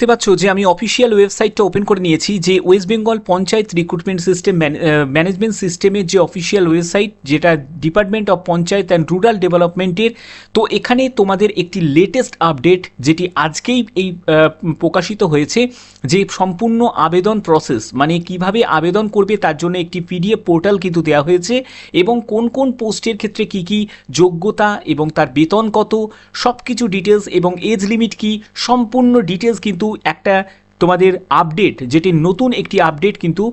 দেখতে পাচ্ছ যে আমি অফিসিয়াল ওয়েবসাইটটা ওপেন করে নিয়েছি যে West Bengal panchayat recruitment system management সিস্টেমের যে অফিসিয়াল ওয়েবসাইট যেটা department of panchayat and rural ডেভেলপমেন্টের তো এখানে তোমাদের একটি লেটেস্ট আপডেট যেটি আজকেই এই প্রকাশিত হয়েছে, যে সম্পূর্ণ আবেদন প্রসেস মানে কীভাবে আবেদন করবে তার জন্য একটি পিডিএফ পোর্টাল কিন্তু দেওয়া হয়েছে এবং কোন কোন পোস্টের ক্ষেত্রে কি কি যোগ্যতা এবং তার বেতন কত সব কিছু ডিটেলস এবং এজ লিমিট কি, সম্পূর্ণ ডিটেলস কিন্তু একটা তোমাদের আপডেট যেটি নতুন একটি আপডেট কিন্তু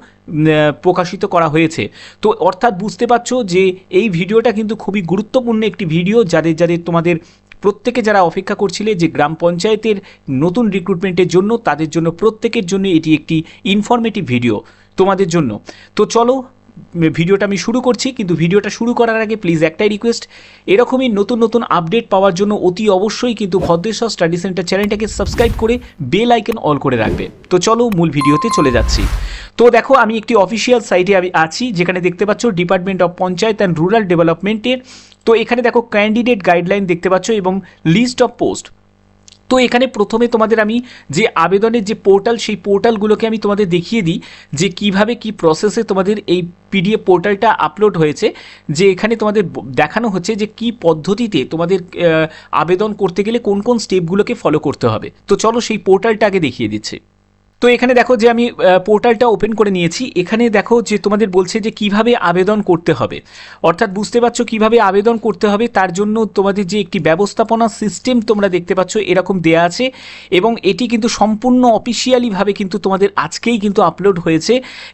প্রকাশিত করা হয়েছে। তো অর্থাৎ বুঝতে পারছ যে এই ভিডিওটা কিন্তু খুবই গুরুত্বপূর্ণ একটি ভিডিও, যাদের যাদের তোমাদের প্রত্যেকে যারা অপেক্ষা করছিলে যে গ্রাম পঞ্চায়েতের নতুন রিক্রুটমেন্টের জন্য, তাদের জন্য প্রত্যেকের জন্য এটি একটি ইনফরমেটিভ ভিডিও তোমাদের জন্য। তো চলো ভিডিওটা আমি শুরু করছি, কিন্তু ভিডিওটা শুরু করার আগে প্লিজ একটাই রিকোয়েস্ট এরকমই নতুন নতুন আপডেট পাওয়ার জন্য অতি অবশ্যই কিন্তু ভদ্রেশ্বর স্টাডি সেন্টার চ্যানেলটাকে সাবস্ক্রাইব করে বেল আইকন অল করে রাখবে। তো চলো মূল ভিডিওতে চলে যাচ্ছি। তো দেখো, আমি একটি অফিসিয়াল সাইটে আমি আছি, যেখানে দেখতে পাচ্ছ department of panchayat and rural ডেভেলপমেন্টের তো এখানে দেখো ক্যান্ডিডেট গাইডলাইন দেখতে পাচ্ছ এবং লিস্ট অফ পোস্ট তো এখানে প্রথমে তোমাদের আমি যে আবেদনের যে পোর্টাল, সেই পোর্টালগুলোকে আমি তোমাদের দেখিয়ে দিই যে কীভাবে কি প্রসেসে তোমাদের এই পিডিএফ পোর্টালটা আপলোড হয়েছে। যে এখানে তোমাদের দেখানো হচ্ছে যে কি পদ্ধতিতে তোমাদের আবেদন করতে গেলে কোন কোন স্টেপগুলোকে ফলো করতে হবে। তো চলো সেই পোর্টালটা আগে দেখিয়ে দিচ্ছি। তো এখানে দেখো যে আমি পোর্টালটা ওপেন করে নিয়েছি। এখানে দেখো যে তোমাদের বলছে যে কীভাবে আবেদন করতে হবে। অর্থাৎ বুঝতে পারছ কীভাবে আবেদন করতে হবে, তার জন্য তোমাদের যে একটি ব্যবস্থাপনা সিস্টেম তোমরা দেখতে পাচ্ছ এরকম দেয়া আছে এবং এটি কিন্তু সম্পূর্ণ অফিসিয়ালিভাবে কিন্তু তোমাদের আজকেই কিন্তু আপলোড হয়েছে।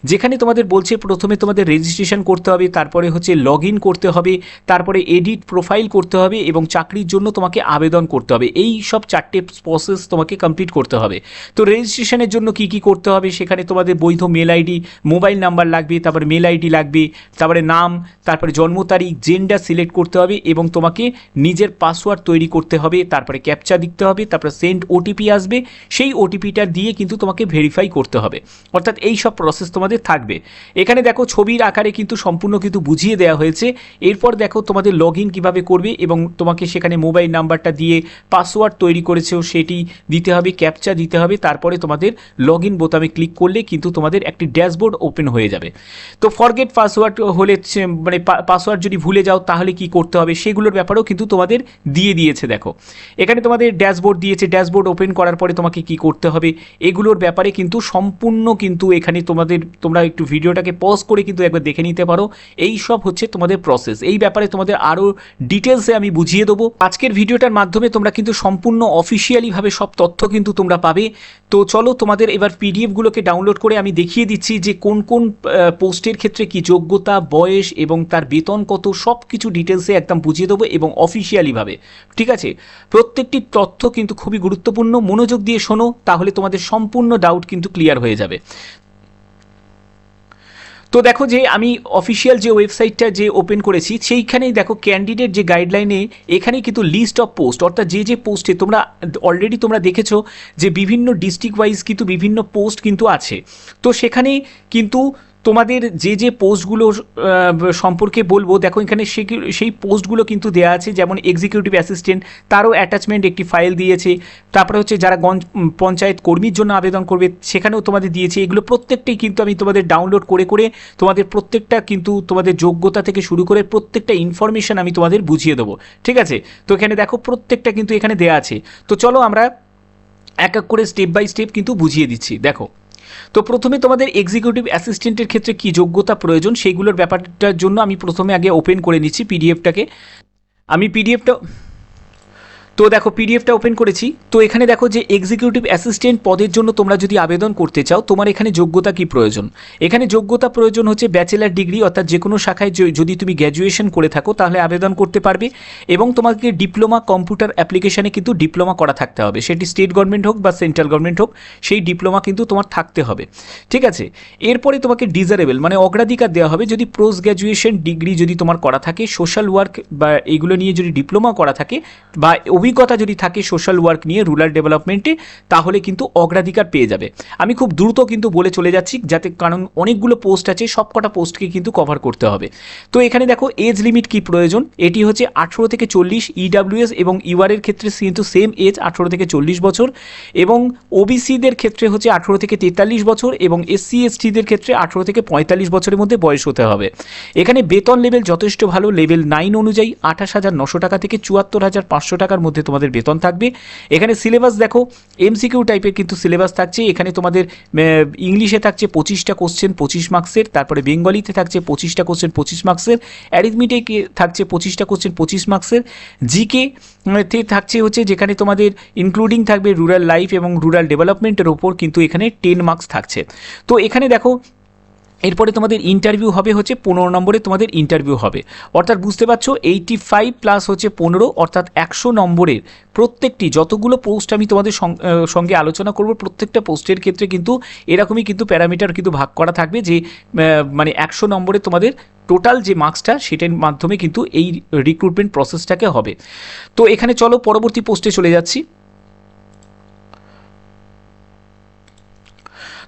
যেখানে তোমাদের বলছে প্রথমে তোমাদের রেজিস্ট্রেশন করতে হবে, তারপরে হচ্ছে লগ করতে হবে, তারপরে এডিট প্রোফাইল করতে হবে এবং চাকরির জন্য তোমাকে আবেদন করতে হবে। এই সব চারটে প্রসেস তোমাকে কমপ্লিট করতে হবে। তো রেজিস্ট্রেশনের জন্য কি কি করতে হবে? সেখানে তোমাদের বৈধ মেল আইডি মোবাইল নাম্বার লাগবে, তারপরে মেল আইডি লাগবে, তারপরে নাম, তারপরে জন্ম তারিখ জেন্ডার সিলেক্ট করতে হবে এবং তোমাকে নিজের পাসওয়ার্ড তৈরি করতে হবে, তারপরে ক্যাপচা দিতে হবে, তারপরে সেন্ড ওটিপি আসবে, সেই ওটিপিটা দিয়ে কিন্তু তোমাকে ভেরিফাই করতে হবে। অর্থাৎ এই সব প্রসেস তোমাদের থাকবে। এখানে দেখো ছবির আকারে কিন্তু সম্পূর্ণ কিন্তু বুঝিয়ে দেওয়া হয়েছে। এরপর দেখো তোমাদের লগ ইন কীভাবে করবে এবং তোমাকে সেখানে মোবাইল নাম্বারটা দিয়ে পাসওয়ার্ড তৈরি করেছেও সেটি দিতে হবে ক্যাপচা দিতে হবে, তারপরে তোমাদের লগ ইন বোতামে ক্লিক করলে কিন্তু তোমাদের একটি ড্যাশবোর্ড ওপেন হয়ে যাবে। তো ফরগেট পাসওয়ার্ড হলে মানে পাসওয়ার্ড যদি ভুলে যাও তাহলে কি করতে হবে? সেগুলোর ব্যাপারেও কিন্তু তোমাদের দিয়ে দিয়েছে দেখো। এখানে তোমাদের ড্যাশবোর্ড দিয়েছে ড্যাশবোর্ড ওপেন করার পরে তোমাকে কি করতে হবে? এগুলোর ব্যাপারে কিন্তু সম্পূর্ণ কিন্তু এখানে তোমাদের, তোমরা একটু ভিডিওটাকে পজ করে কিন্তু একবার দেখে নিতে পারো। এই সব হচ্ছে তোমাদের প্রসেস এই ব্যাপারে তোমাদের আরও ডিটেলসে আমি বুঝিয়ে দেবো। আজকের ভিডিওটার মাধ্যমে তোমরা কিন্তু সম্পূর্ণ অফিসিয়ালিভাবে সব তথ্য কিন্তু তোমরা পাবে। তো চলো তোমাদের এবার পিডিএফগুলোকে ডাউনলোড করে আমি দেখিয়ে দিচ্ছি যে কোন কোন পোস্টের ক্ষেত্রে কি যোগ্যতা, বয়স এবং তার বেতন কত সব কিছু ডিটেলসে একদম বুঝিয়ে দেবো এবং অফিসিয়ালিভাবে ঠিক আছে? প্রত্যেকটি তথ্য কিন্তু খুবই গুরুত্বপূর্ণ। মনোযোগ দিয়ে শোনো, তাহলে তোমাদের সম্পূর্ণ ডাউট কিন্তু ক্লিয়ার হয়ে যাবে। তো দেখো যে আমি অফিসিয়াল যে ওয়েবসাইটটা যে ওপেন করেছি, সেইখানেই দেখো ক্যান্ডিডেট যে গাইডলাইনে এখানে কিন্তু লিস্ট অফ পোস্ট অর্থাৎ যে যে পোস্টে তোমরা অলরেডি তোমরা দেখেছ যে বিভিন্ন ডিস্ট্রিক্ট ওয়াইজ কিন্তু বিভিন্ন পোস্ট কিন্তু আছে। তো সেখানে কিন্তু তোমাদের যে যে পোস্টগুলো সম্পর্কে বলব, দেখো এখানে সেই পোস্টগুলো কিন্তু দেওয়া আছে, যেমন এক্সিকিউটিভ অ্যাসিস্ট্যান্ট তারও অ্যাটাচমেন্ট একটি ফাইল দিয়েছে। তারপরে হচ্ছে যারা গঞ্জ পঞ্চায়েত কর্মীর জন্য আবেদন করবে, সেখানেও তোমাদের দিয়েছে। এগুলো প্রত্যেকটাই কিন্তু আমি তোমাদের ডাউনলোড করে করে তোমাদের প্রত্যেকটা কিন্তু তোমাদের যোগ্যতা থেকে শুরু করে প্রত্যেকটা ইনফরমেশন আমি তোমাদের বুঝিয়ে দেবো। ঠিক আছে? তো এখানে দেখো প্রত্যেকটা কিন্তু এখানে দেওয়া আছে। তো চলো আমরা এক এক করে স্টেপ বাই স্টেপ কিন্তু বুঝিয়ে দিচ্ছি। দেখো তো প্রথমে তোমাদের এক্সিকিউটিভ অ্যাসিস্ট্যান্টের ক্ষেত্রে কি যোগ্যতা প্রয়োজন? সেইগুলোর ব্যাপারটার জন্য আমি প্রথমে আগে ওপেন করে নিচ্ছি পিডিএফটাকে আমি পিডিএফটা তো দেখো পিডিএফটা ওপেন করেছি। তো এখানে দেখো যে এক্সিকিউটিভ অ্যাসিস্ট্যান্ট পদের জন্য তোমরা যদি আবেদন করতে চাও, তোমার এখানে যোগ্যতা কি প্রয়োজন? এখানে যোগ্যতা প্রয়োজন হচ্ছে ব্যাচেলার ডিগ্রি অর্থাৎ যে কোনো শাখায় যদি তুমি গ্র্যাজুয়েশন করে থাকো, তাহলে আবেদন করতে পারবে এবং তোমাকে ডিপ্লোমা কম্পিউটার অ্যাপ্লিকেশনে কিন্তু ডিপ্লোমা করা থাকতে হবে। সেটি স্টেট গভর্নমেন্ট হোক বা সেন্ট্রাল গভর্নমেন্ট হোক, সেই ডিপ্লোমা কিন্তু তোমার থাকতে হবে। ঠিক আছে? এরপরে তোমাকে ডিজারেবল মানে অগ্রাধিকার দেওয়া হবে। যদি পোস্ট গ্র্যাজুয়েশন ডিগ্রি যদি তোমার করা থাকে সোশ্যাল ওয়ার্ক বা এগুলো নিয়ে যদি ডিপ্লোমা করা থাকে, বা অভিজ্ঞতা যদি থাকে সোশ্যাল ওয়ার্ক নিয়ে রুরাল ডেভেলপমেন্টে তাহলে কিন্তু অগ্রাধিকার পেয়ে যাবে। আমি খুব দ্রুত কিন্তু বলে চলে যাচ্ছি, যাতে কারণ অনেকগুলো পোস্ট আছে সব কটা পোস্টকে কিন্তু কভার করতে হবে। তো এখানে দেখো এজ লিমিট কি প্রয়োজন? এটি হচ্ছে আঠেরো থেকে চল্লিশ ইডাব্লিউএস এবং ইউআরের ক্ষেত্রে কিন্তু সেম এজ আঠেরো থেকে চল্লিশ বছর এবং ওবিসিদের ক্ষেত্রে হচ্ছে আঠেরো থেকে তেতাল্লিশ বছর এবং এসসি এসটিদের ক্ষেত্রে আঠেরো থেকে পঁয়তাল্লিশ বছরের মধ্যে বয়স হতে হবে। এখানে বেতন লেভেল যথেষ্ট ভালো লেভেল নাইন অনুযায়ী আঠাশ হাজার নশো টাকা থেকে চুয়াত্তর হাজার পাঁচশো টাকার মধ্যে তোমাদের বেতন থাকবে। এখানে সিলেবাস দেখো এমসিকিউ টাইপের কিন্তু সিলেবাস থাকছে। এখানে তোমাদের ইংলিশে থাকছে পঁচিশটা কোশ্চেন পঁচিশ মার্কসের তারপরে বেঙ্গলিতে থাকছে পঁচিশটা কোশ্চেন পঁচিশ মার্কসের অ্যারিথমেটিকে থাকছে পঁচিশটা কোশ্চেন পঁচিশ মার্কসের জিকে তে থাকছে হচ্ছে যেখানে তোমাদের ইনক্লুডিং থাকবে রুরাল লাইফ এবং রুরাল ডেভেলপমেন্টের ওপর কিন্তু এখানে টেন মার্কস থাকছে। তো এখানে দেখো এরপরে তোমাদের ইন্টারভিউ হবে হচ্ছে পনেরো নম্বরে তোমাদের ইন্টারভিউ হবে। অর্থাৎ বুঝতে পারছ এইটি ফাইভ প্লাস হচ্ছে পনেরো, অর্থাৎ একশো নম্বরের প্রত্যেকটি যতগুলো পোস্ট আমি তোমাদের সঙ্গে আলোচনা করব, প্রত্যেকটা পোস্টের ক্ষেত্রে কিন্তু এরকমই কিন্তু প্যারামিটার কিন্তু ভাগ করা থাকবে যে মানে একশো নম্বরে তোমাদের টোটাল যে মার্কসটা সেটার মাধ্যমে কিন্তু এই রিক্রুটমেন্ট প্রসেসটাকে হবে। তো এখানে চলো, পরবর্তী পোস্টে চলে যাচ্ছি।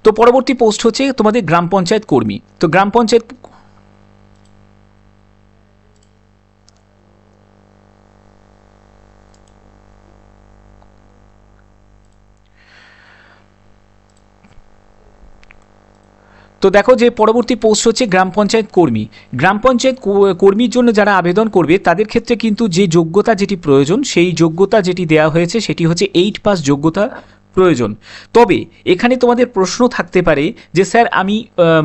তো পরবর্তী পোস্ট হচ্ছে তোমাদের গ্রাম পঞ্চায়েত কর্মী। তো গ্রাম পঞ্চায়েত তো দেখো যে পরবর্তী পোস্ট হচ্ছে গ্রাম পঞ্চায়েত কর্মী। গ্রাম পঞ্চায়েত কর্মীর জন্য যারা আবেদন করবে, তাদের ক্ষেত্রে কিন্তু যে যোগ্যতা যেটি প্রয়োজন, সেই যোগ্যতা যেটি দেওয়া হয়েছে, সেটি হচ্ছে এইট পাস যোগ্যতা প্রয়োজন। তবে এখানে তোমাদের প্রশ্ন থাকতে পারে যে, স্যার, আমি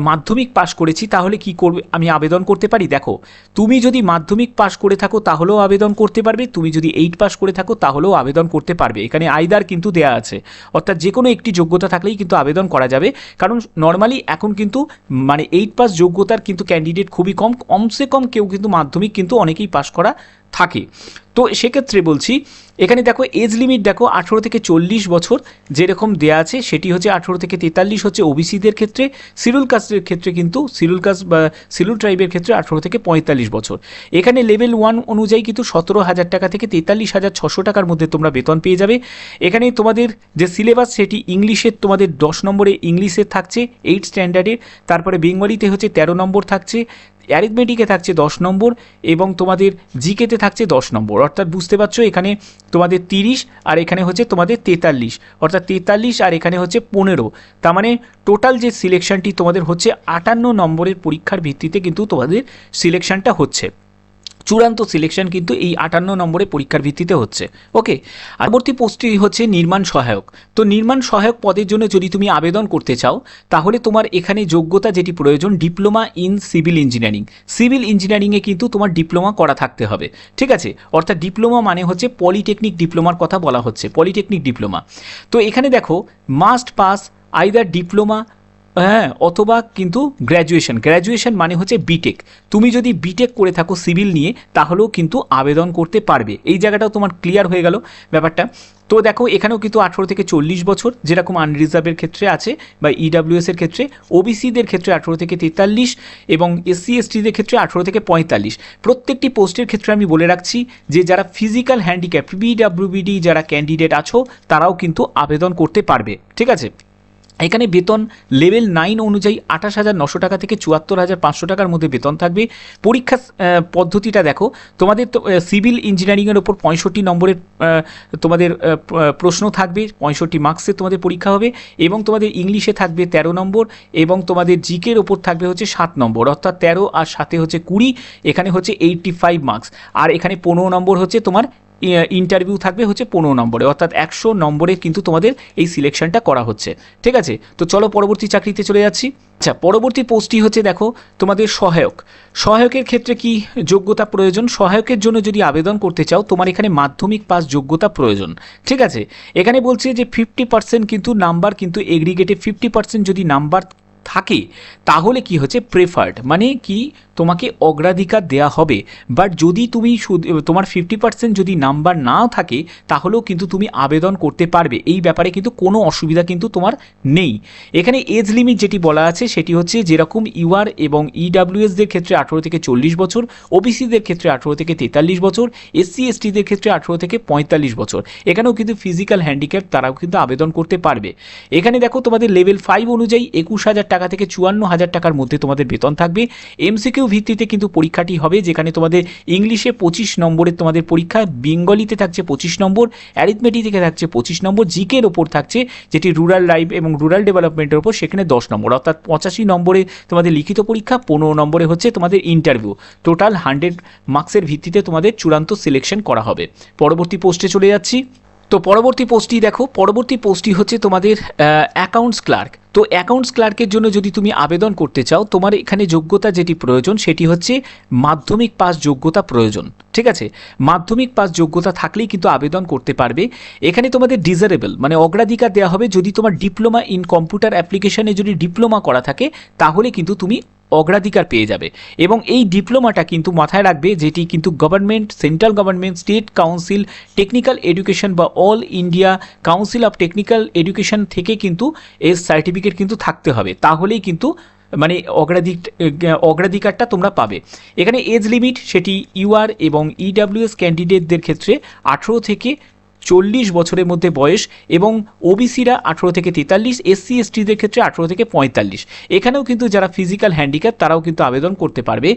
মাধ্যমিক পাশ করেছি, তাহলে কি করবে, আমি আবেদন করতে পারি? দেখো, তুমি যদি মাধ্যমিক পাশ করে থাকো, তাহলেও আবেদন করতে পারবে। তুমি যদি এইট পাশ করে থাকো, তাহলেও আবেদন করতে পারবে। এখানে আইদার কিন্তু দেয়া আছে। অর্থাৎ যে কোনো একটি যোগ্যতা থাকলেই কিন্তু আবেদন করা যাবে। কারণ নর্মালি এখন কিন্তু মানে এইট পাস যোগ্যতার কিন্তু ক্যান্ডিডেট খুবই কম। কমসে কম কেউ কিন্তু মাধ্যমিক কিন্তু অনেকেই পাশ করা থাকে। তো সেক্ষেত্রে বলছি এখানে দেখো এজ লিমিট দেখো আঠেরো থেকে চল্লিশ বছর যেরকম দেয়া আছে, সেটি হচ্ছে আঠেরো থেকে তেতাল্লিশ হচ্ছে ওবিসিদের ক্ষেত্রে সিরুল কাস্টের ক্ষেত্রে কিন্তু সিরুল কাস্ট বা সিরুল ট্রাইবের ক্ষেত্রে আঠেরো থেকে পঁয়তাল্লিশ বছর। এখানে লেভেল ওয়ান অনুযায়ী কিন্তু সতেরো হাজার টাকা থেকে তেতাল্লিশ হাজার ছশো টাকার মধ্যে তোমরা বেতন পেয়ে যাবে। এখানে তোমাদের যে সিলেবাস সেটি ইংলিশের তোমাদের দশ নম্বরে ইংলিশের থাকছে এইট স্ট্যান্ডার্ডের তারপরে বেঙ্গলিতে হচ্ছে তেরো নম্বর থাকছে। অ্যারিথমেটিকে থাকছে দশ নম্বর এবং তোমাদের জিকেতে থাকছে দশ নম্বর। অর্থাৎ বুঝতে পারছ, এখানে তোমাদের তিরিশ আর এখানে হচ্ছে তোমাদের তেতাল্লিশ। অর্থাৎ তেতাল্লিশ আর এখানে হচ্ছে পনেরো। তার মানে টোটাল যে সিলেকশনটি তোমাদের হচ্ছে আটান্ন নম্বরের পরীক্ষার ভিত্তিতে কিন্তু তোমাদের সিলেকশনটা হচ্ছে। চূড়ান্ত সিলেকশন কিন্তু এই আটান্ন নম্বরে পরীক্ষার ভিত্তিতে হচ্ছে। ওকে পরবর্তী পোস্টটি হচ্ছে নির্মাণ সহায়ক। তো নির্মাণ সহায়ক পদের জন্য যদি তুমি আবেদন করতে চাও, তাহলে তোমার এখানে যোগ্যতা যেটি প্রয়োজন diploma in civil engineering civil ইঞ্জিনিয়ারিংয়ে কিন্তু তোমার ডিপ্লোমা করা থাকতে হবে। ঠিক আছে? অর্থাৎ ডিপ্লোমা মানে হচ্ছে পলিটেকনিক ডিপ্লোমার কথা বলা হচ্ছে পলিটেকনিক ডিপ্লোমা তো এখানে দেখো মাস্ট পাস আইদার ডিপ্লোমা হ্যাঁ অথবা কিন্তু গ্র্যাজুয়েশন গ্র্যাজুয়েশন মানে হচ্ছে বিটেক তুমি যদি বিটেক করে থাকো সিভিল নিয়ে, তাহলেও কিন্তু আবেদন করতে পারবে। এই জায়গাটাও তোমার ক্লিয়ার হয়ে গেল ব্যাপারটা। তো দেখো, এখানেও কিন্তু আঠেরো থেকে চল্লিশ বছর, যেরকম আনরিজার্ভের ক্ষেত্রে আছে বা ইডাব্লিউএস এর ক্ষেত্রে ওবিসিদের ক্ষেত্রে আঠেরো থেকে তেতাল্লিশ এবং এসসি এসটিদের ক্ষেত্রে আঠেরো থেকে পঁয়তাল্লিশ। প্রত্যেকটি পোস্টের ক্ষেত্রে আমি বলে রাখছি যে, যারা ফিজিক্যাল হ্যান্ডিক্যাপ বিডাব্লিউবিডি যারা ক্যান্ডিডেট আছো, তারাও কিন্তু আবেদন করতে পারবে। ঠিক আছে? এখানে বেতন লেভেল নাইন অনুযায়ী আঠাশ হাজার নশো টাকা থেকে চুয়াত্তর হাজার পাঁচশো টাকার মধ্যে বেতন থাকবে। পরীক্ষা পদ্ধতিটা দেখো। তোমাদের তো সিভিল ইঞ্জিনিয়ারিংয়ের ওপর পঁয়ষট্টি নম্বরের তোমাদের প্রশ্ন থাকবে। পঁয়ষট্টি মার্কসের তোমাদের পরীক্ষা হবে এবং তোমাদের ইংলিশে থাকবে তেরো নম্বর এবং তোমাদের জিকের ওপর থাকবে হচ্ছে সাত নম্বর। অর্থাৎ তেরো আর সাথে হচ্ছে কুড়ি, এখানে হচ্ছে এইটটি ফাইভ মার্কস আর এখানে পনেরো নম্বর হচ্ছে তোমার ইন্টারভিউ থাকবে হচ্ছে পনেরো নম্বরে। অর্থাৎ একশো নম্বরে কিন্তু তোমাদের এই সিলেকশনটা করা হচ্ছে। ঠিক আছে? তো চলো পরবর্তী চাকরিতে চলে যাচ্ছি। আচ্ছা পরবর্তী পোস্টটি হচ্ছে দেখো, তোমাদের সহায়ক। সহায়কের ক্ষেত্রে কি যোগ্যতা প্রয়োজন? সহায়কের জন্য যদি আবেদন করতে চাও, তোমার এখানে মাধ্যমিক পাস যোগ্যতা প্রয়োজন। ঠিক আছে? এখানে বলছে যে ফিফটি পার্সেন্ট কিন্তু নাম্বার কিন্তু এগ্রিগেটে ফিফটি পার্সেন্ট যদি নাম্বার থাকে, তাহলে কি হচ্ছে? প্রেফার্ড মানে কি? তোমাকে অগ্রাধিকার দেয়া হবে। বাট যদি তুমি তোমার ফিফটি পার্সেন্ট যদি নাম্বার নাও থাকে, তাহলেও কিন্তু তুমি আবেদন করতে পারবে। এই ব্যাপারে কিন্তু কোনো অসুবিধা কিন্তু তোমার নেই। এখানে এজ লিমিট যেটি বলা আছে, সেটি হচ্ছে যেরকম ইউআর এবং ইডাব্লিউএসদের ক্ষেত্রে আঠেরো থেকে চল্লিশ বছর ওবিসিদের ক্ষেত্রে আঠেরো থেকে তেতাল্লিশ বছর এসসি এসটিদের ক্ষেত্রে আঠেরো থেকে পঁয়তাল্লিশ বছর। এখানেও কিন্তু ফিজিক্যাল হ্যান্ডিক্যাপ তারাও কিন্তু আবেদন করতে পারবে। এখানে দেখো তোমাদের লেভেল ফাইভ অনুযায়ী একুশ হাজার টাকা থেকে চুয়ান্ন হাজার টাকার মধ্যে তোমাদের বেতন থাকবে। এমসিকিউ ভিত্তিতে কিন্তু পরীক্ষাটি হবে, যেখানে তোমাদের ইংলিশে পঁচিশ নম্বরের তোমাদের পরীক্ষা, বেঙ্গলিতে থাকছে পঁচিশ নম্বর অ্যারিথমেটিক থেকে থাকছে পঁচিশ নম্বর, জিকের ওপর থাকছে যেটি রুরাল লাইফ এবং রুরাল ডেভেলপমেন্টের ওপর, সেখানে দশ নম্বর। অর্থাৎ পঁচাশি নম্বরে তোমাদের লিখিত পরীক্ষা, পনেরো নম্বরে হচ্ছে তোমাদের ইন্টারভিউ টোটাল হান্ড্রেড মার্কসের ভিত্তিতে তোমাদের চূড়ান্ত সিলেকশন করা হবে। পরবর্তী পোস্টে চলে যাচ্ছি। তো পরবর্তী পোস্টটি দেখো, পরবর্তী পোস্টটি হচ্ছে তোমাদের অ্যাকাউন্টস ক্লার্ক তো অ্যাকাউন্টস ক্লার্কের জন্য যদি তুমি আবেদন করতে চাও, তোমার এখানে যোগ্যতা যেটি প্রয়োজন, সেটি হচ্ছে মাধ্যমিক পাস যোগ্যতা প্রয়োজন, ঠিক আছে? মাধ্যমিক পাস যোগ্যতা থাকলেই কিন্তু আবেদন করতে পারবে। এখানে তোমাদের ডিজারেবল মানে অগ্রাধিকার দেওয়া হবে। যদি তোমার ডিপ্লোমা ইন কম্পিউটার অ্যাপ্লিকেশনে যদি ডিপ্লোমা করা থাকে, তাহলে কিন্তু তুমি অগ্রাধিকার পেয়ে যাবে। এবং এই ডিপ্লোমাটা কিন্তু মাথায় রাখবে যেটি কিন্তু government central government state council technical education বা all India council of technical education থেকে কিন্তু এর সার্টিফিকেট কিন্তু থাকতে হবে। তাহলেই কিন্তু মানে অগ্রাধিক অগ্রাধিকারটা তোমরা পাবে। এখানে এজ লিমিট সেটি ইউআর এবং ইডাব্লিউএস ক্যান্ডিডেটদের ক্ষেত্রে আঠেরো থেকে চল্লিশ বছরের মধ্যে বয়স এবং ওবিসিরা আঠেরো থেকে তেতাল্লিশ এসসি এসটিদের ক্ষেত্রে আঠেরো থেকে পঁয়তাল্লিশ। এখানেও কিন্তু যারা ফিজিক্যাল হ্যান্ডিক্যাপ তারাও কিন্তু আবেদন করতে পারবে।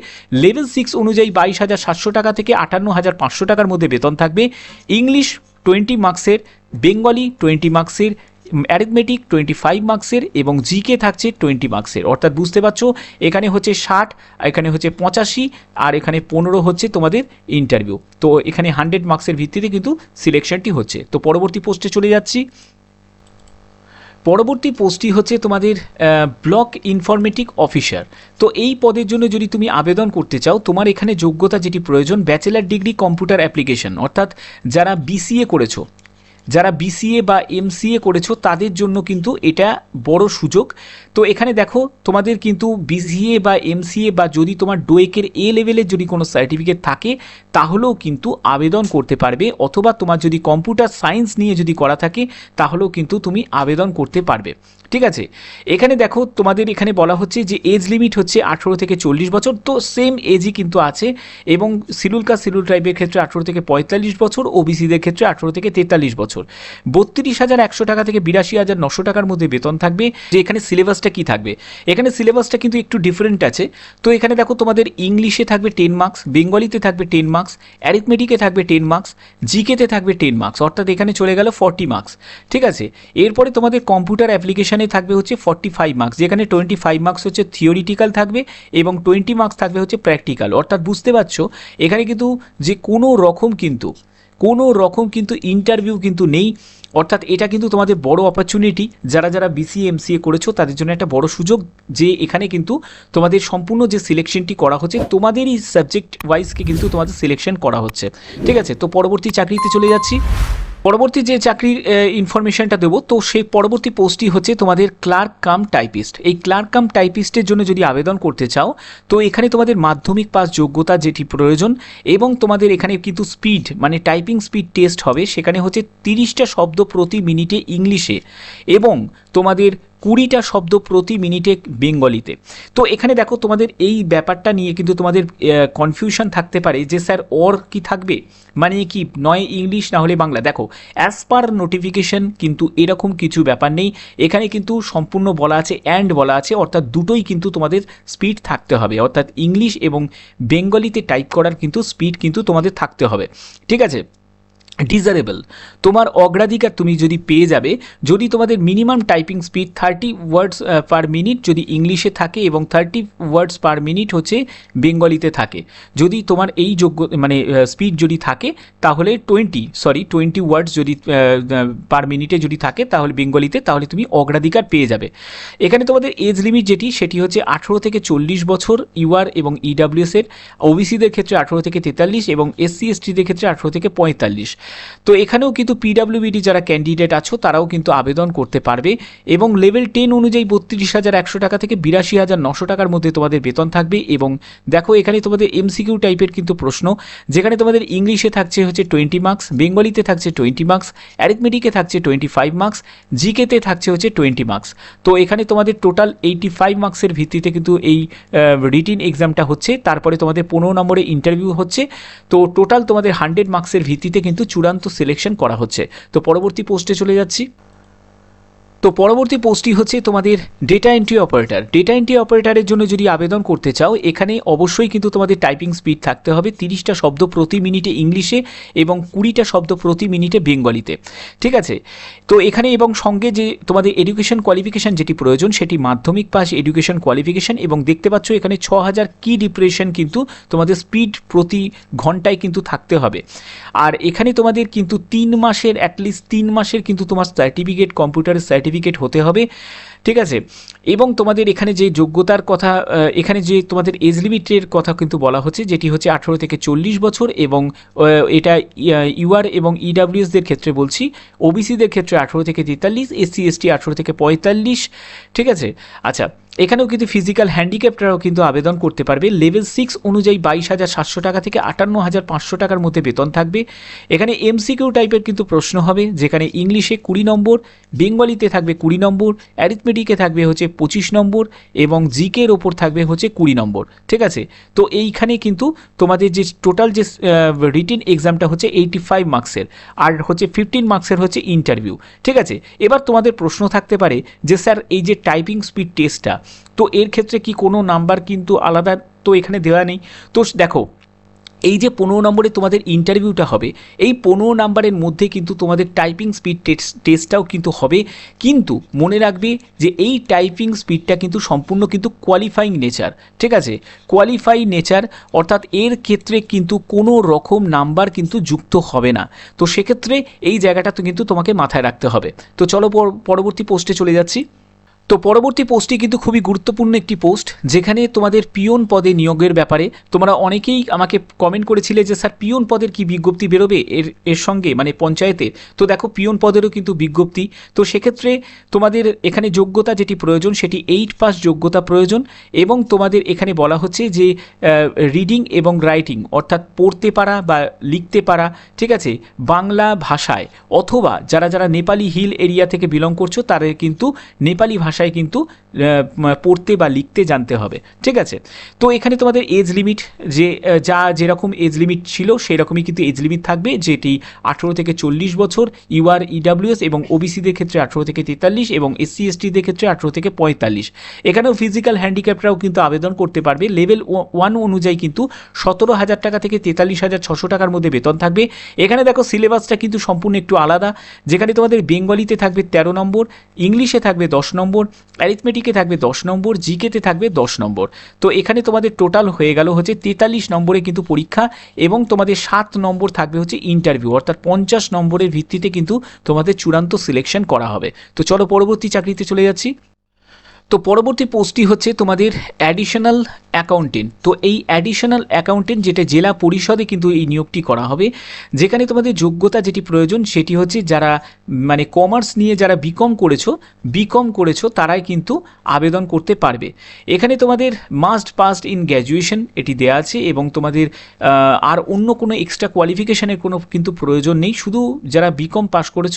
লেভেল সিক্স অনুযায়ী বাইশ হাজার সাতশো টাকা থেকে আটান্ন হাজার পাঁচশো টাকার মধ্যে বেতন থাকবে। ইংলিশ টোয়েন্টি মার্কসের বেঙ্গলি টোয়েন্টি মার্কসের অ্যারিথমেটিক টোয়েন্টি ফাইভ মার্কসের এবং জিকে থাকছে টোয়েন্টি মার্কসের অর্থাৎ বুঝতে পারছ, এখানে হচ্ছে ষাট, এখানে হচ্ছে পঁচাশি, আর এখানে পনেরো হচ্ছে তোমাদের ইন্টারভিউ তো এখানে হান্ড্রেড মার্কসের ভিত্তিতে কিন্তু সিলেকশনটি হচ্ছে। তো পরবর্তী পোস্টে চলে যাচ্ছি। পরবর্তী পোস্টটি হচ্ছে তোমাদের ব্লক ইনফরমেটিক অফিসার তো এই পদের জন্য যদি তুমি আবেদন করতে চাও, তোমার এখানে যোগ্যতা যেটি প্রয়োজন ব্যাচেলার ডিগ্রি কম্পিউটার অ্যাপ্লিকেশন অর্থাৎ যারা বিসিএ করেছ যারা বিসিএ বা এমসিএ করেছ, তাদের জন্য কিন্তু এটা বড় সুযোগ। তো এখানে দেখো, তোমাদের কিন্তু বিসিএ বা এমসিএ বা যদি তোমার ডোয়েকের এ লেভেলের যদি কোনো সার্টিফিকেট থাকে, তাহলেও কিন্তু আবেদন করতে পারবে। অথবা তোমার যদি কম্পিউটার সায়েন্স নিয়ে যদি করা থাকে, তাহলেও কিন্তু তুমি আবেদন করতে পারবে। ঠিক আছে? এখানে দেখো তোমাদের এখানে বলা হচ্ছে যে এজ লিমিট হচ্ছে আঠেরো থেকে চল্লিশ বছর। তো সেম এজই কিন্তু আছে এবং সিলুল কাস্ট সিলুল ট্রাইবের ক্ষেত্রে আঠেরো থেকে পঁয়তাল্লিশ বছর ওবিসিদের ক্ষেত্রে আঠেরো থেকে তেতাল্লিশ বছর। বত্রিশ হাজার একশো টাকা থেকে বিরাশি হাজার নশো টাকার মধ্যে বেতন থাকবে। যে এখানে সিলেবাসটা কি থাকবে? এখানে সিলেবাসটা কিন্তু একটু ডিফারেন্ট আছে। তো এখানে দেখো তোমাদের ইংলিশে থাকবে টেন মার্কস বেঙ্গলিতে থাকবে টেন মার্কস অ্যারিথমেটিকে থাকবে টেন মার্কস জিকেতে থাকবে টেন মার্কস অর্থাৎ এখানে চলে গেল ফর্টি মার্কস ঠিক আছে? এরপরে তোমাদের কম্পিউটার অ্যাপ্লিকেশনে থাকবে হচ্ছে ফর্টি ফাইভ মার্কস যেখানে টোয়েন্টি ফাইভ মার্কস হচ্ছে থিওরিটিক্যাল থাকবে এবং টোয়েন্টি মার্কস থাকবে হচ্ছে প্র্যাকটিক্যাল অর্থাৎ বুঝতে পারছ, এখানে কিন্তু যে কোনো রকম কিন্তু, কোনো রকম কিন্তু ইন্টারভিউ কিন্তু নেই। অর্থাৎ এটা কিন্তু তোমাদের বড় অপরচুনিটি যারা যারা বিসিএ এমসিএ করেছ, তাদের জন্য একটা বড় সুযোগ যে এখানে কিন্তু তোমাদের সম্পূর্ণ যে সিলেকশনটি করা হচ্ছে, তোমাদেরই সাবজেক্ট ওয়াইজকে কিন্তু তোমাদের সিলেকশন করা হচ্ছে। ঠিক আছে, তো পরবর্তী চাকরিতে চলে যাচ্ছি। পরবর্তী যে চাকরির ইনফরমেশনটা দেবো, তো সেই পরবর্তী পোস্টটি হচ্ছে তোমাদের ক্লার্ক কাম টাইপিস্ট এই ক্লার্ক কাম টাইপিস্টের জন্য যদি আবেদন করতে চাও, তো এখানে তোমাদের মাধ্যমিক পাস যোগ্যতা যেটি প্রয়োজন এবং তোমাদের এখানে কিন্তু স্পিড মানে টাইপিং স্পিড টেস্ট হবে। সেখানে হচ্ছে তিরিশটা শব্দ প্রতি মিনিটে ইংলিশে এবং তোমাদের কুড়িটা শব্দ প্রতি মিনিটে বেঙ্গলিতে। তো এখানে দেখো তোমাদের এই ব্যাপারটা নিয়ে কিন্তু তোমাদের কনফিউশন থাকতে পারে যে স্যার অর কি থাকবে? মানে কি, নয় ইংলিশ না হলে বাংলা? দেখো অ্যাজ পার নোটিফিকেশন কিন্তু এরকম কিছু ব্যাপার নেই। এখানে কিন্তু সম্পূর্ণ বলা আছে অ্যান্ড বলা আছে, অর্থাৎ দুটোই কিন্তু তোমাদের স্পিড থাকতে হবে। অর্থাৎ ইংলিশ এবং বেঙ্গলিতে টাইপ করার কিন্তু স্পিড কিন্তু তোমাদের থাকতে হবে। ঠিক আছে? ডিজারেবল তোমার অগ্রাধিকার তুমি যদি পেয়ে যাবে, যদি তোমাদের minimum typing speed thirty words per minute যদি ইংলিশে থাকে এবং থার্টি ওয়ার্ডস পার মিনিট হচ্ছে বেঙ্গলিতে থাকে। যদি তোমার এই যোগ্য মানে স্পিড যদি থাকে, তাহলে টোয়েন্টি সরি টোয়েন্টি ওয়ার্ডস যদি পার মিনিটে যদি থাকে, তাহলে বেঙ্গলিতে তাহলে তুমি অগ্রাধিকার পেয়ে যাবে। এখানে তোমাদের এজ লিমিট যেটি, সেটি হচ্ছে আঠেরো থেকে চল্লিশ বছর ইউআর এবং ইডাব্লিউএস এর। ওবিসিদের ক্ষেত্রে আঠেরো থেকে তেতাল্লিশ এবং এসসি এসটিদের ক্ষেত্রে আঠেরো থেকে পঁয়তাল্লিশ। তো এখানেও কিন্তু পিডাব্লিউবিডি যারা ক্যান্ডিডেট আছো, তারাও কিন্তু আবেদন করতে পারবে এবং লেভেল টেন অনুযায়ী বত্রিশ হাজার একশো টাকা থেকে বিরাশি হাজার নশো টাকার মধ্যে তোমাদের বেতন থাকবে এবং দেখো এখানে তোমাদের এমসিকিউ টাইপের কিন্তু প্রশ্ন, যেখানে তোমাদের ইংলিশে থাকছে হচ্ছে টোয়েন্টি মার্কস বেঙ্গলিতে থাকছে টোয়েন্টি মার্কস অ্যারিথমেটিকে থাকছে টোয়েন্টি ফাইভ মার্কস জিকেতে থাকছে হচ্ছে টোয়েন্টি মার্কস তো এখানে তোমাদের টোটাল এইটি ফাইভ মার্কসের ভিত্তিতে কিন্তু এই রিটিন এক্সামটা হচ্ছে, তারপরে তোমাদের পনেরো নম্বরে ইন্টারভিউ হচ্ছে। তো টোটাল তোমাদের হান্ড্রেড মার্কসের ভিত্তিতে কিন্তু চূড়ান্ত সিলেকশন করা হচ্ছে। তো পরবর্তী পোস্টে চলে যাচ্ছি। তো পরবর্তী পোস্টটি হচ্ছে তোমাদের data entry operator data entry অপারেটারের জন্য যদি আবেদন করতে চাও, এখানে অবশ্যই কিন্তু তোমাদের টাইপিং স্পিড থাকতে হবে তিরিশটা শব্দ প্রতি মিনিটে ইংলিশে এবং কুড়িটা শব্দ প্রতি মিনিটে বেঙ্গলিতে। ঠিক আছে? তো এখানে এবং সঙ্গে যে তোমাদের এডুকেশন কোয়ালিফিকেশান যেটি প্রয়োজন, সেটি মাধ্যমিক পাস এডুকেশন কোয়ালিফিকেশান এবং দেখতে পাচ্ছ এখানে ছ হাজার কি ডিপ্রেশন কিন্তু তোমাদের স্পিড প্রতি ঘন্টায় কিন্তু থাকতে হবে। আর এখানে তোমাদের কিন্তু তিন মাসের অ্যাটলিস্ট তিন মাসের কিন্তু তোমার সার্টিফিকেট কম্পিউটারের সার্টিফিকেট হতে হবে, ঠিক আছে? এবং তোমাদের এখানে যে যোগ্যতার কথা এখানে যে তোমাদের এজ লিমিটের কথা কিন্তু বলা হচ্ছে, যেটি হচ্ছে আঠেরো থেকে চল্লিশ বছর এবং এটা ইউআর এবং ইডাব্লিউএসদের ক্ষেত্রে বলছি ওবিসিদের ক্ষেত্রে আঠেরো থেকে তেতাল্লিশ এসসি এসটি আঠেরো থেকে পঁয়তাল্লিশ, ঠিক আছে? আচ্ছা এখানেও কিন্তু ফিজিক্যাল হ্যান্ডিক্যাপ্টারাও কিন্তু আবেদন করতে পারবে। লেভেল সিক্স অনুযায়ী বাইশ হাজার সাতশো টাকা থেকে আটান্ন হাজার পাঁচশো টাকার মধ্যে বেতন থাকবে। এখানে এমসিকিউ টাইপের কিন্তু প্রশ্ন হবে, যেখানে ইংলিশে কুড়ি নম্বর, বেঙ্গলিতে থাকবে কুড়ি নম্বর অ্যারিথমেটিকে থাকবে হচ্ছে পঁচিশ নম্বর, এবং জিকের ওপর থাকবে হচ্ছে কুড়ি নম্বর। ঠিক আছে? তো এইখানে কিন্তু তোমাদের যে টোটাল যে রিটিন এক্সামটা হচ্ছে এইটি ফাইভ মার্কসের আর হচ্ছে ফিফটিন মার্কসের হচ্ছে ইন্টারভিউ ঠিক আছে? এবার তোমাদের প্রশ্ন থাকতে পারে যে, স্যার, এই যে টাইপিং স্পিড টেস্টটা তো এর ক্ষেত্রে কি কোনো নাম্বার কিন্তু আলাদা? তো এখানে দেওয়া নেই। তো দেখো, এই যে পনেরো নম্বরে তোমাদের ইন্টারভিউটা হবে, এই পনেরো নাম্বারের মধ্যে কিন্তু তোমাদের টাইপিং স্পিড টেস্টটাও কিন্তু হবে। কিন্তু মনে রাখবে যে এই টাইপিং স্পিডটা কিন্তু সম্পূর্ণ কিন্তু কোয়ালিফাইং নেচার ঠিক আছে? কোয়ালিফাই নেচার অর্থাৎ এর ক্ষেত্রে কিন্তু কোনো রকম নাম্বার কিন্তু যুক্ত হবে না। তো সেক্ষেত্রে এই জায়গাটা তো কিন্তু তোমাকে মাথায় রাখতে হবে। তো চলো পর- পরবর্তী পোস্টে চলে যাচ্ছি। তো পরবর্তী পোস্টটি কিন্তু খুবই গুরুত্বপূর্ণ একটি পোস্ট, যেখানে তোমাদের পিয়ন পদে নিয়োগের ব্যাপারে তোমরা অনেকেই আমাকে কমেন্ট করেছিলে যে, স্যার, পিয়ন পদের কি বিজ্ঞপ্তি বেরোবে এর এর সঙ্গে? মানে পঞ্চায়েতের? তো দেখো, পিয়ন পদেরও কিন্তু বিজ্ঞপ্তি। তো সেক্ষেত্রে তোমাদের এখানে যোগ্যতা যেটি প্রয়োজন, সেটি এইট পাস যোগ্যতা প্রয়োজন এবং তোমাদের এখানে বলা হচ্ছে যে রিডিং এবং রাইটিং অর্থাৎ পড়তে পারা বা লিখতে পারা, ঠিক আছে? বাংলা ভাষায় অথবা যারা যারা নেপালি হিল এরিয়া থেকে বিলং করছ, তাদের কিন্তু নেপালি ভাষায় কিন্তু পড়তে বা লিখতে জানতে হবে। ঠিক আছে? তো এখানে তোমাদের এজ লিমিট যে যা যেরকম এজ লিমিট ছিল সেই রকমই কিন্তু এজ লিমিট থাকবে, যেটি আঠেরো থেকে চল্লিশ বছর ইউআর ইডাব্লিউএস এবং ওবিসিদের ক্ষেত্রে আঠেরো থেকে তেতাল্লিশ এবং এসসি এসটিদের ক্ষেত্রে আঠেরো থেকে পঁয়তাল্লিশ। এখানেও ফিজিক্যাল হ্যান্ডিক্যাপরাও কিন্তু আবেদন করতে পারবে। লেভেল ওয়ান অনুযায়ী কিন্তু সতেরো হাজার টাকা থেকে তেতাল্লিশ হাজার ছশো টাকার মধ্যে বেতন থাকবে। এখানে দেখো সিলেবাসটা কিন্তু সম্পূর্ণ একটু আলাদা। যেখানে তোমাদের বেঙ্গলিতে থাকবে তেরো নম্বর ইংলিশে থাকবে দশ নম্বর অ্যারিথমেটিকে থাকবে দশ নম্বর জিকেতে থাকবে দশ নম্বর। তো এখানে তোমাদের টোটাল হয়ে গেল হচ্ছে তেতাল্লিশ নম্বরে কিন্তু পরীক্ষা এবং তোমাদের সাত নম্বর থাকবে হচ্ছে ইন্টারভিউ অর্থাৎ পঞ্চাশ নম্বরের ভিত্তিতে কিন্তু তোমাদের চূড়ান্ত সিলেকশন করা হবে। তো চলো পরবর্তী চাকরিতে চলে যাচ্ছি। তো পরবর্তী পোস্টটি হচ্ছে তোমাদের অ্যাডিশনাল অ্যাকাউন্টেন্ট তো এই অ্যাডিশনাল অ্যাকাউন্টেন্ট যেটা জেলা পরিষদে কিন্তু এই নিয়োগটি করা হবে, যেখানে তোমাদের যোগ্যতা যেটি প্রয়োজন সেটি হচ্ছে যারা মানে কমার্স নিয়ে যারা বিকম করেছ বিকম করেছ তারাই কিন্তু আবেদন করতে পারবে। এখানে তোমাদের মাস্ট পাস্ট ইন গ্র্যাজুয়েশন এটি দেওয়া আছে এবং তোমাদের আর অন্য কোনো এক্সট্রা কোয়ালিফিকেশনের কোনো কিন্তু প্রয়োজন নেই। শুধু যারা বিকম পাস করেছ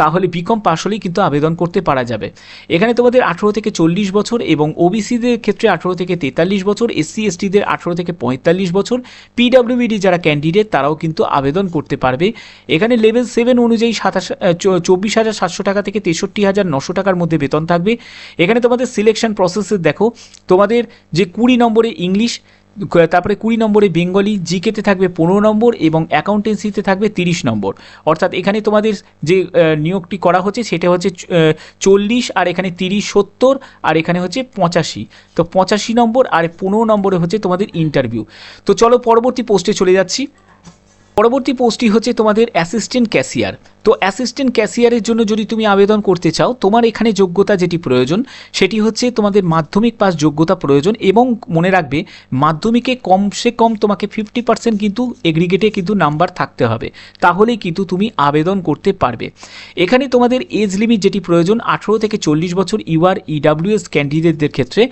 তাহলে বিকম পাশ হলেই কিন্তু আবেদন করতে পারা যাবে। এখানে তোমাদের আঠেরো থেকে চল্লিশ বছর এবং ওবিসিদের ক্ষেত্রে আঠেরো থেকে তেতাল্লিশ বছর এসসি এসটিদের আঠেরো থেকে পঁয়তাল্লিশ বছর পিডাব্লিউবিডি যারা ক্যান্ডিডেট তারাও কিন্তু আবেদন করতে পারবে। এখানে লেভেল সেভেন অনুযায়ী সাতাশ চব্বিশ হাজার সাতশো টাকা থেকে তেষট্টি হাজার নশো টাকার মধ্যে বেতন থাকবে। এখানে তোমাদের সিলেকশন প্রসেসে দেখো, তোমাদের যে কুড়ি নম্বরে ইংলিশ তারপরে কুড়ি নম্বরে বেঙ্গলি জিকেতে থাকবে পনেরো নম্বর এবং অ্যাকাউন্টেন্সিতে থাকবে তিরিশ নম্বর। অর্থাৎ এখানে তোমাদের যে নিয়োগটি করা হচ্ছে সেটা হচ্ছে চল্লিশ আর এখানে তিরিশ সত্তর আর এখানে হচ্ছে পঁচাশি। তো পঁচাশি নম্বর আর পনেরো নম্বরে হচ্ছে তোমাদের ইন্টারভিউ। তো চলো পরবর্তী পোস্টে চলে যাচ্ছি। পরবর্তী পোস্টটি হচ্ছে তোমাদের অ্যাসিস্ট্যান্ট ক্যাশিয়ার। তো অ্যাসিস্ট্যান্ট ক্যাশিয়ারের জন্য যদি তুমি আবেদন করতে চাও, তোমার এখানে যোগ্যতা যেটি প্রয়োজন, সেটি হচ্ছে তোমাদের মাধ্যমিক পাস যোগ্যতা প্রয়োজন এবং মনে রাখবে, মাধ্যমিকে কমসে কম তোমাকে ফিফটি পার্সেন্ট কিন্তু এগ্রিগেটে কিন্তু নাম্বার থাকতে হবে। তাহলেই কিন্তু তুমি আবেদন করতে পারবে। এখানে তোমাদের এজ লিমিট যেটি প্রয়োজন, আঠেরো থেকে চল্লিশ বছর। ইউআর ইডাব্লিউএস ক্যান্ডিডেটদের ক্ষেত্রে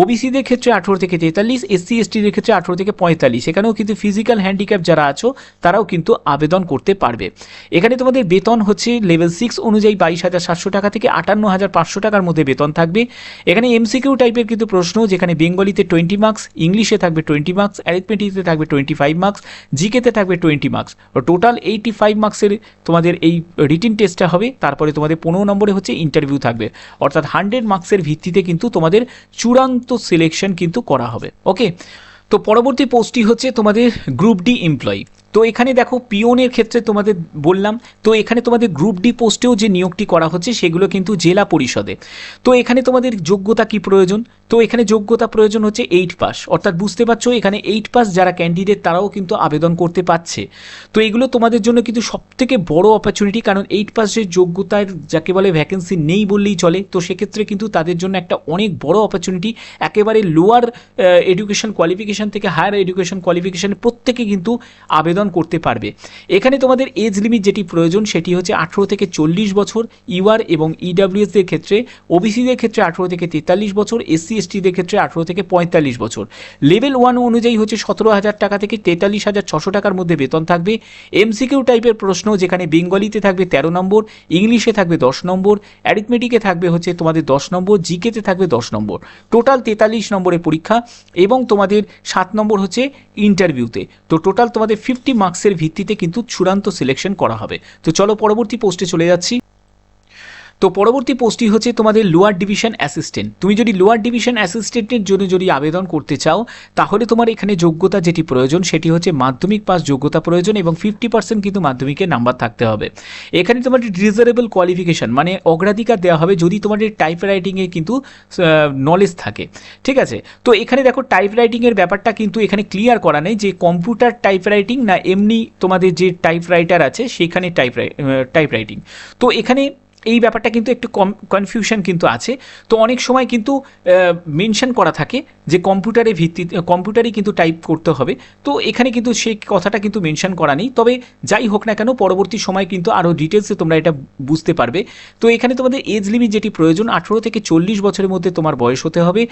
ওবিসিদের ক্ষেত্রে আঠেরো থেকে তেতাল্লিশ এসসি এসটিদের ক্ষেত্রে আঠেরো থেকে পঁয়তাল্লিশ। এখানেও কিন্তু ফিজিক্যাল হ্যান্ডিক্যাপ যারা আছো, তারাও কিন্তু আবেদন করতে পারবে। এখানে তোমাদের বেতন হচ্ছে লেভেল সিক্স অনুযায়ী বাইশ হাজার সাতশো টাকা থেকে আটান্ন হাজার পাঁচশো টাকার মধ্যে বেতন থাকবে। এখানে এমসিকিউ টাইপের কিন্তু প্রশ্ন, যেখানে বেঙ্গলিতে টোয়েন্টি মার্কস ইংলিশে থাকবে টোয়েন্টি মার্কস অ্যারিথমেটিক্সে থাকবে টোয়েন্টি ফাইভ মার্কস জিকেতে থাকবে twenty marks total eighty five মার্কসের তোমাদের এই রিটিন টেস্টটা হবে, তারপরে তোমাদের পনেরো নম্বরে হচ্ছে ইন্টারভিউ থাকবে। অর্থাৎ হান্ড্রেড মার্কসের ভিত্তিতে কিন্তু তোমাদের চূড়ান্ত সিলেকশন কিন্তু করা হবে। ওকে তো পরবর্তী পোস্টটি হচ্ছে তোমাদের গ্রুপ ডি এমপ্লয়ি তো এখানে দেখো পিওনের ক্ষেত্রে তোমাদের বললাম, তো এখানে তোমাদের গ্রুপ ডি পোস্টেও যে নিয়োগটি করা হচ্ছে সেগুলো কিন্তু জেলা পরিষদে। তো এখানে তোমাদের যোগ্যতা কি প্রয়োজন? তো এখানে যোগ্যতা প্রয়োজন হচ্ছে এইট পাস অর্থাৎ বুঝতে পারছ, এখানে এইট পাস যারা ক্যান্ডিডেট তারাও কিন্তু আবেদন করতে পারছে। তো এগুলো তোমাদের জন্য কিন্তু সবথেকে বড় অপরচুনিটি কারণ এইট পাসের যোগ্যতার যাকে বলে ভ্যাকেন্সি নেই বললেই চলে। তো সেক্ষেত্রে কিন্তু তাদের জন্য একটা অনেক বড় অপরচুনিটি একেবারে লোয়ার এডুকেশন কোয়ালিফিকেশান থেকে হায়ার এডুকেশন কোয়ালিফিকেশন প্রত্যেকে কিন্তু আবেদন করতে পারবে। এখানে তোমাদের এজ লিমিট যেটি প্রয়োজন, সেটি হচ্ছে আঠেরো থেকে চল্লিশ বছর। ইউআর এবং ইডাব্লিউএসদের ক্ষেত্রে ওবিসিদের ক্ষেত্রে আঠেরো থেকে তেতাল্লিশ বছর। এসসি এসটিদের ক্ষেত্রে আঠেরো থেকে পঁয়তাল্লিশ বছর। লেভেল ওয়ান অনুযায়ী হচ্ছে সতেরো হাজার টাকা থেকে তেতাল্লিশ হাজার ছশো টাকার মধ্যে বেতন থাকবে। এমসিকিউ টাইপের প্রশ্ন, যেখানে বেঙ্গলিতে থাকবে তেরো নম্বর, ইংলিশে থাকবে দশ নম্বর অ্যারিথমেটিকে থাকবে হচ্ছে তোমাদের দশ নম্বর জিকেতে থাকবে দশ নম্বর। টোটাল তেতাল্লিশ নম্বরের পরীক্ষা এবং তোমাদের সাত নম্বর হচ্ছে ইন্টারভিউতে তো। টোটাল তোমাদের ফিফটি মার্কসের ভিত্তিতে কিন্তু চূড়ান্ত সিলেকশন করা হবে। তো চলো পরবর্তী পোস্টে চলে যাচ্ছি। তো পরবর্তী পোস্টটি হচ্ছে তোমাদের লোয়ার ডিভিশন অ্যাসিস্ট্যান্ট তুমি যদি লোয়ার ডিভিশন অ্যাসিস্ট্যান্টের জন্য যদি আবেদন করতে চাও, তাহলে তোমার এখানে যোগ্যতা যেটি প্রয়োজন, সেটি হচ্ছে মাধ্যমিক পাস যোগ্যতা প্রয়োজন এবং ফিফটি পার্সেন্ট কিন্তু মাধ্যমিকের নাম্বার থাকতে হবে। এখানে তোমার রিজার্ভেবল কোয়ালিফিকেশন মানে অগ্রাধিকার দেওয়া হবে যদি তোমাদের টাইপ রাইটিংয়ে কিন্তু নলেজ থাকে। ঠিক আছে? তো এখানে দেখো টাইপ রাইটিংয়ের ব্যাপারটা কিন্তু এখানে ক্লিয়ার করা নেই যে কম্পিউটার টাইপ রাইটিং না, এমনি তোমাদের যে টাইপ রাইটার আছে, সেখানে টাইপ টাইপ রাইটিং তো এখানে এই ব্যাপারটা কিন্তু একটু কম কনফিউশন কিন্তু আছে। তো অনেক সময় কিন্তু মেনশন করা থাকে যে কম্পিউটারে ভিত্তি, কম্পিউটারেই কিন্তু টাইপ করতে হবে। তো এখানে কিন্তু সেই কথাটা কিন্তু মেনশন করা নেই। তবে যাই হোক না কেন, পরবর্তী সময় কিন্তু আরও ডিটেলসে তোমরা এটা বুঝতে পারবে। তো এখানে তোমাদের এজ লিমিট যেটি প্রয়োজন, আঠেরো থেকে চল্লিশ বছরের মধ্যে তোমার বয়স হতে হবে।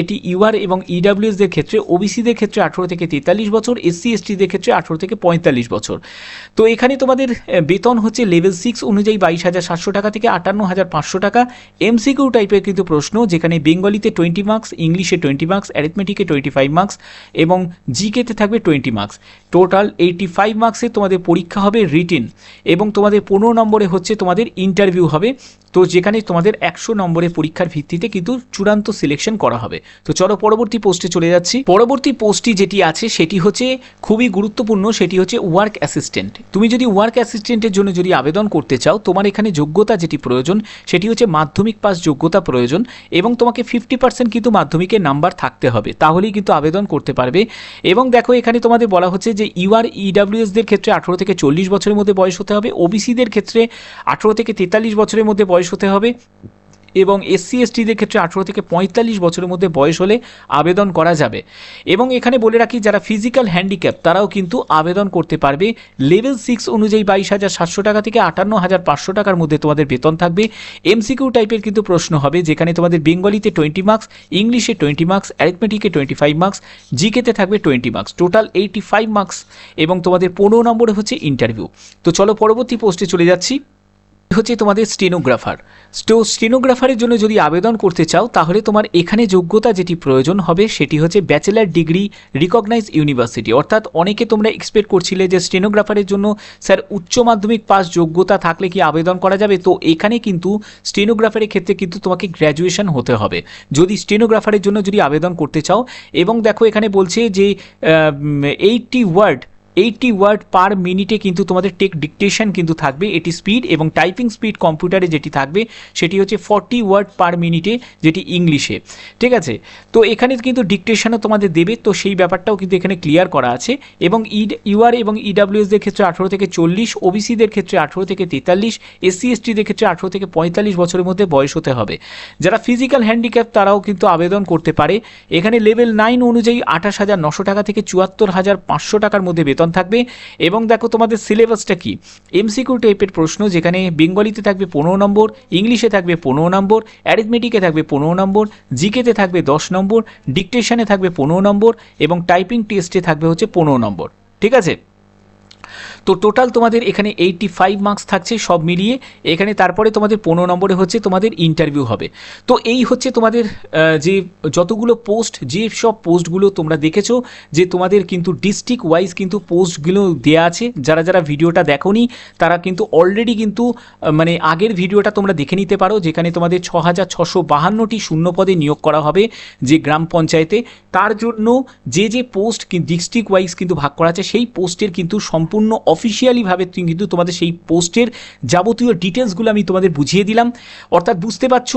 এটি ইউআর এবং ইডাব্লিউএসদের ক্ষেত্রে ওবিসিদের ক্ষেত্রে আঠেরো থেকে তেতাল্লিশ বছর এসসি এসটিদের ক্ষেত্রে আঠেরো থেকে পঁয়তাল্লিশ বছর। তো এখানে তোমাদের বেতন হচ্ছে লেভেল সিক্স অনুযায়ী বাইশ হাজার সাতশো টাকা থেকে আটান্ন হাজার পাঁচশো টাকা। এমসিকিউ টাইপের কিন্তু প্রশ্ন, যেখানে বেঙ্গলিতে টোয়েন্টি মার্কস ইংলিশে টোয়েন্টি মার্কস অ্যারিথমেটিকে টোয়েন্টি ফাইভ মার্কস এবং জিকেতে থাকবে twenty marks total eighty five মার্কসে তোমাদের পরীক্ষা হবে রিটেন এবং তোমাদের পনেরো নম্বরে হচ্ছে তোমাদের ইন্টারভিউ হবে। তো যেখানে তোমাদের একশো নম্বরের পরীক্ষার ভিত্তিতে কিন্তু চূড়ান্ত সিলেকশন করা হবে। তো চলো পরবর্তী পোস্টে চলে যাচ্ছি। পরবর্তী পোস্টটি যেটি আছে, সেটি হচ্ছে খুবই গুরুত্বপূর্ণ, সেটি হচ্ছে ওয়ার্ক অ্যাসিস্ট্যান্ট তুমি যদি ওয়ার্ক অ্যাসিস্ট্যান্টের জন্য যদি আবেদন করতে চাও, তোমার এখানে যোগ্যতা যেটি প্রয়োজন, সেটি হচ্ছে মাধ্যমিক পাস যোগ্যতা প্রয়োজন এবং তোমাকে ফিফটি পার্সেন্ট কিন্তু মাধ্যমিকের নাম্বার থাকতে হবে। তাহলেই কিন্তু আবেদন করতে পারবে। এবং দেখো, এখানে তোমাদের বলা হচ্ছে যে ইউআর ইডাব্লিউএসদের ক্ষেত্রে আঠেরো থেকে চল্লিশ বছরের মধ্যে বয়স হতে হবে। ওবিসিদের ক্ষেত্রে আঠেরো থেকে তেতাল্লিশ বছরের মধ্যে বয়স হতে হবে এবং এসসি এসটিদের ক্ষেত্রে আঠেরো থেকে পঁয়তাল্লিশ বছরের মধ্যে বয়স হলে আবেদন করা যাবে। এবং এখানে বলে রাখি, যারা ফিজিক্যাল হ্যান্ডিক্যাপ তারাও কিন্তু আবেদন করতে পারবে। লেভেল সিক্স অনুযায়ী বাইশ হাজার সাতশো টাকা থেকে আটান্ন হাজার পাঁচশো টাকার মধ্যে তোমাদের বেতন থাকবে। এমসিকিউ টাইপের কিন্তু প্রশ্ন হবে, যেখানে তোমাদের বেঙ্গলিতে টোয়েন্টি মার্কস ইংলিশে টোয়েন্টি মার্কস অ্যারিথমেটিকে টোয়েন্টি ফাইভ মার্কস জিকেতে থাকবে twenty marks total eighty five marks এবং তোমাদের পনেরো নম্বরে হচ্ছে ইন্টারভিউ তো চলো পরবর্তী পোস্টে চলে যাচ্ছি। হচ্ছে তোমাদের স্টেনোগ্রাফার। তো স্টেনোগ্রাফারের জন্য যদি আবেদন করতে চাও, তাহলে তোমার এখানে যোগ্যতা যেটি প্রয়োজন হবে, সেটি হচ্ছে ব্যাচেলার ডিগ্রি রিকগনাইজ ইউনিভার্সিটি। অর্থাৎ অনেকে তোমরা এক্সপেক্ট করছিলে যে স্টেনোগ্রাফারের জন্য, স্যার, উচ্চ মাধ্যমিক পাস যোগ্যতা থাকলে কি আবেদন করা যাবে? তো এখানে কিন্তু স্টেনোগ্রাফারের ক্ষেত্রে কিন্তু তোমাকে গ্র্যাজুয়েশন হতে হবে। যদি স্টেনোগ্রাফারের জন্য যদি আবেদন করতে চাও, এবং দেখো এখানে বলছে যে eighty word eighty word per মিনিটে কিন্তু তোমাদের টেক ডিকটেশন কিন্তু থাকবে, এটি স্পিড এবং টাইপিং স্পিড কম্পিউটারে যেটি থাকবে, সেটি হচ্ছে ফর্টি ওয়ার্ড পার মিনিটে যেটি ইংলিশে ঠিক আছে? তো এখানে কিন্তু ডিকটেশনও তোমাদের দেবে, তো সেই ব্যাপারটাও কিন্তু এখানে ক্লিয়ার করা আছে। এবং ই ইউআর এবং ইডাব্লিউএসদের ক্ষেত্রে আঠেরো থেকে চল্লিশ ওবিসিদের ক্ষেত্রে আঠেরো থেকে তেতাল্লিশ এসসি এসটিদের ক্ষেত্রে আঠেরো থেকে পঁয়তাল্লিশ বছরের মধ্যে বয়স হতে হবে। যারা ফিজিক্যাল হ্যান্ডিক্যাপ তারাও কিন্তু আবেদন করতে পারে। এখানে লেভেল নাইন অনুযায়ী আঠাশ হাজার নশো টাকা থেকে চুয়াত্তর হাজার পাঁচশো টাকার মধ্যে বেতন থাকবে এবং দেখো তোমাদের সিলেবাসটা কি? এমসিকিউ টাইপের প্রশ্ন যেখানে বেঙ্গলিতে থাকবে পনেরো নম্বর, ইংলিশে থাকবে পনেরো নম্বর অ্যারিথমেটিকে থাকবে পনেরো নম্বর জিকেতে থাকবে দশ নম্বর ডিকটেশনে থাকবে পনেরো নম্বর এবং টাইপিং টেস্টে থাকবে হচ্ছে পনেরো নম্বর। ঠিক আছে? তো টোটাল তোমাদের এখানে এইটটি ফাইভ মার্কস থাকছে সব মিলিয়ে। এখানে তারপরে তোমাদের পনেরো নম্বরে হচ্ছে তোমাদের ইন্টারভিউ হবে। তো এই হচ্ছে তোমাদের যে যতগুলো পোস্ট যে সব পোস্টগুলো তোমরা দেখেছ, যে তোমাদের কিন্তু ডিস্ট্রিক্ট ওয়াইজ কিন্তু পোস্টগুলো দেওয়া আছে। যারা যারা ভিডিওটা দেখোনি, তারা কিন্তু অলরেডি কিন্তু মানে আগের ভিডিওটা তোমরা দেখে নিতে পারো, যেখানে তোমাদের ছ হাজার ছশো বাহান্নটি শূন্য পদে নিয়োগ করা হবে যে গ্রাম পঞ্চায়েতে। তার জন্য যে যে পোস্ট ডিস্ট্রিক্ট ওয়াইজ কিন্তু ভাগ করা আছে, সেই পোস্টের কিন্তু সম্পূর্ণ অফিসিয়ালিভাবে কিন্তু তোমাদের সেই পোস্টের যাবতীয় ডিটেলসগুলো আমি তোমাদের বুঝিয়ে দিলাম। অর্থাৎ বুঝতে পারছ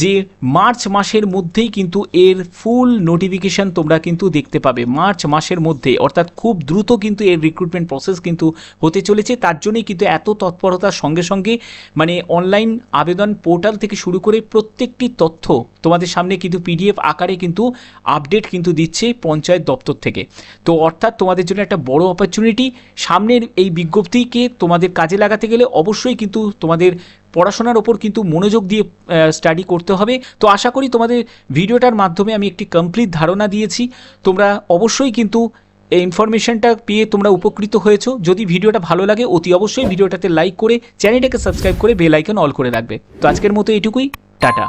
যে মার্চ মাসের মধ্যেই কিন্তু এর ফুল নোটিফিকেশন তোমরা কিন্তু দেখতে পাবে। মার্চ মাসের মধ্যে অর্থাৎ খুব দ্রুত কিন্তু এর রিক্রুটমেন্ট প্রসেস কিন্তু হতে চলেছে। তার জন্যই কিন্তু এত তৎপরতার সঙ্গে সঙ্গে মানে অনলাইন আবেদন পোর্টাল থেকে শুরু করে প্রত্যেকটি তথ্য তোমাদের সামনে কিন্তু পিডিএফ আকারে কিন্তু আপডেট কিন্তু দিচ্ছে পঞ্চায়েত দপ্তর থেকে। তো অর্থাৎ তোমাদের জন্য একটা বড় অপরচুনিটি সামনের এই বিজ্ঞপ্তিকে তোমাদের কাজে লাগাতে গেলে অবশ্যই কিন্তু তোমাদের পড়াশোনার ওপর কিন্তু মনোযোগ দিয়ে স্টাডি করতে হবে। তো আশা করি তোমাদের ভিডিওটার মাধ্যমে আমি একটি কমপ্লিট ধারণা দিয়েছি। তোমরা অবশ্যই কিন্তু এই ইনফরমেশনটা পেয়ে তোমরা উপকৃত হয়েছো। যদি ভিডিওটা ভালো লাগে, অতি অবশ্যই ভিডিওটাতে লাইক করে চ্যানেলটাকে সাবস্ক্রাইব করে বেল আইকন অল করে রাখবে। তো আজকের মতো এটুকুই। টাটা।